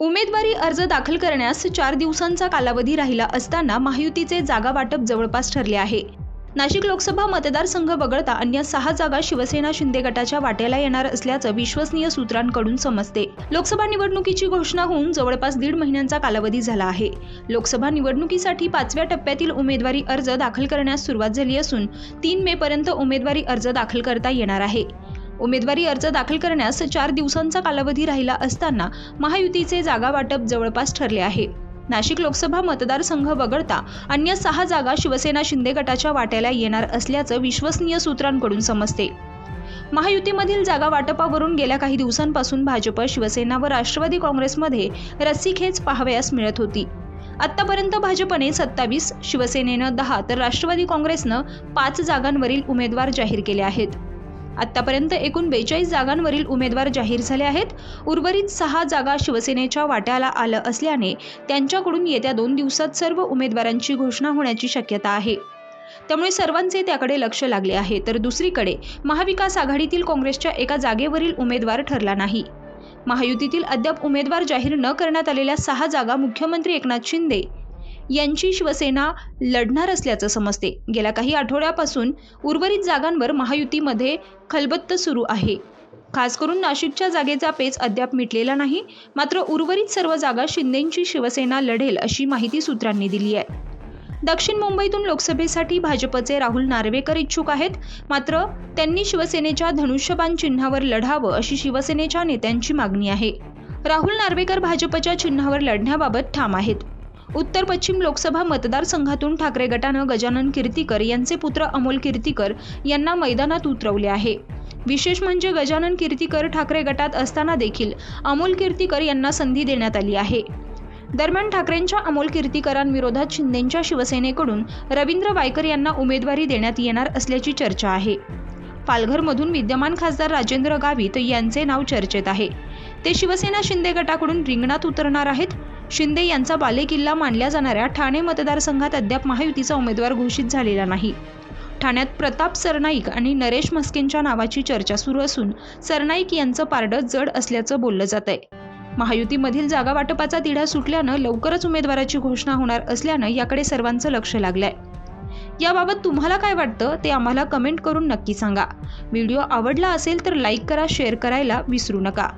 उमेदवारी अर्ज दाखल करण्यास चार दिवसांचा कालावधी राहिला असताना महायुतीचे जागा वाटप जवळपास ठरले आहे. नाशिक लोकसभा मतदारसंघ वगळता अन्य सहा जागा शिवसेना शिंदे गटाच्या वाट्याला येणार असल्याचं विश्वसनीय सूत्रांकडून समजते. लोकसभा निवडणुकीची घोषणा होऊन जवळपास दीड महिन्यांचा कालावधी झाला आहे. लोकसभा निवडणुकीसाठी पाचव्या टप्प्यातील उमेदवारी अर्ज दाखल करण्यास सुरुवात झाली असून तीन मे पर्यंत उमेदवारी अर्ज दाखल करता येणार आहे. उमेदवारी अर्ज दाखल करण्यास चार दिवसांचा कालावधी राहिला असताना महायुतीचे जागा वाटप जवळपास ठरले आहे. नाशिक लोकसभा मतदारसंघ वगळता अन्य सहा जागा शिवसेना शिंदे गटाच्या वाट्याला येणार असल्याचं विश्वसनीय सूत्रांकडून समजते. महायुतीमधील जागा वाटपावरून गेल्या काही दिवसांपासून भाजप शिवसेना व राष्ट्रवादी काँग्रेसमध्ये रस्सीखेच पाहावयास मिळत होती. आतापर्यंत भाजपने सत्तावीस शिवसेनेनं दहा तर राष्ट्रवादी काँग्रेसनं पाच जागांवरील उमेदवार जाहीर केले आहेत. आतापर्यंत एकूण बेचाळीस जागांवरील उमेदवार जाहीर झाले आहेत. उर्वरित सहा जागा शिवसेनेच्या वाट्याला आलं असल्याने त्यांच्याकडून येत्या दोन दिवसात सर्व उमेदवारांची घोषणा होण्याची शक्यता आहे. त्यामुळे सर्वांचे त्याकडे लक्ष लागले आहे. तर दुसरीकडे महाविकास आघाडीतील काँग्रेसच्या एका जागेवरील उमेदवार ठरला नाही. महायुतीतील अद्याप उमेदवार जाहीर न करण्यात आलेल्या सहा जागा मुख्यमंत्री एकनाथ शिंदे यांची शिवसेना लढणार असल्याचं समजते. गेल्या काही आठवड्यापासून उर्वरित जागांवर महायुतीमध्ये खलबत्त सुरू आहे. खास करून नाशिकच्या जागेचा पेच अद्याप मिटलेला नाही मात्र उर्वरित सर्व जागा शिंदेंची शिवसेना लढेल अशी माहिती सूत्रांनी दिली आहे. दक्षिण मुंबईतून लोकसभेसाठी भाजपचे राहुल नार्वेकर इच्छुक आहेत मात्र त्यांनी शिवसेनेच्या धनुष्यबाण चिन्हावर लढावं अशी शिवसेनेच्या नेत्यांची मागणी आहे. राहुल नार्वेकर भाजपच्या चिन्हावर लढण्याबाबत ठाम आहेत. उत्तर पश्चिम लोकसभा मतदारसंघातून ठाकरे गटानं गजानन कीर्तीकर यांचे पुत्र अमोल कीर्तीकर यांना मैदानात उतरवले आहे. विशेष म्हणजे गजानन कीर्तीकर ठाकरे गटात असताना देखील अमोल कीर्तीकर यांना संधी देण्यात आली आहे. दरम्यान ठाकरेंच्या अमोल कीर्तीकरांविरोधात शिंदेंच्या शिवसेनेकडून रवींद्र वायकर यांना उमेदवारी देण्यात येणार असल्याची चर्चा आहे. पालघरमधून विद्यमान खासदार राजेंद्र गावित यांचे नाव चर्चेत आहे. ते शिवसेना शिंदे गटाकडून रिंगणात उतरणार आहेत? शिंदे यांचा बालेकिल्ला मानल्या जाणाऱ्या ठाणे मतदारसंघात अद्याप महायुतीचा उमेदवार घोषित झालेला नाही. ठाण्यात प्रताप सरनाईक आणि नरेश म्हस्केंच्या नावाची चर्चा सुरू असून सरनाईक यांचं पारडं जड असल्याचं बोललं जात आहे महायुतीमधील जागा वाटपाचा तिढा सुटल्यानं लवकरच उमेदवाराची घोषणा होणार असल्यानं याकडे सर्वांचं लक्ष लागलंय. याबाबत तुम्हाला काय वाटतं ते आम्हाला कमेंट करून नक्की सांगा. व्हिडिओ आवडला असेल तर लाईक करा शेअर करायला विसरू नका.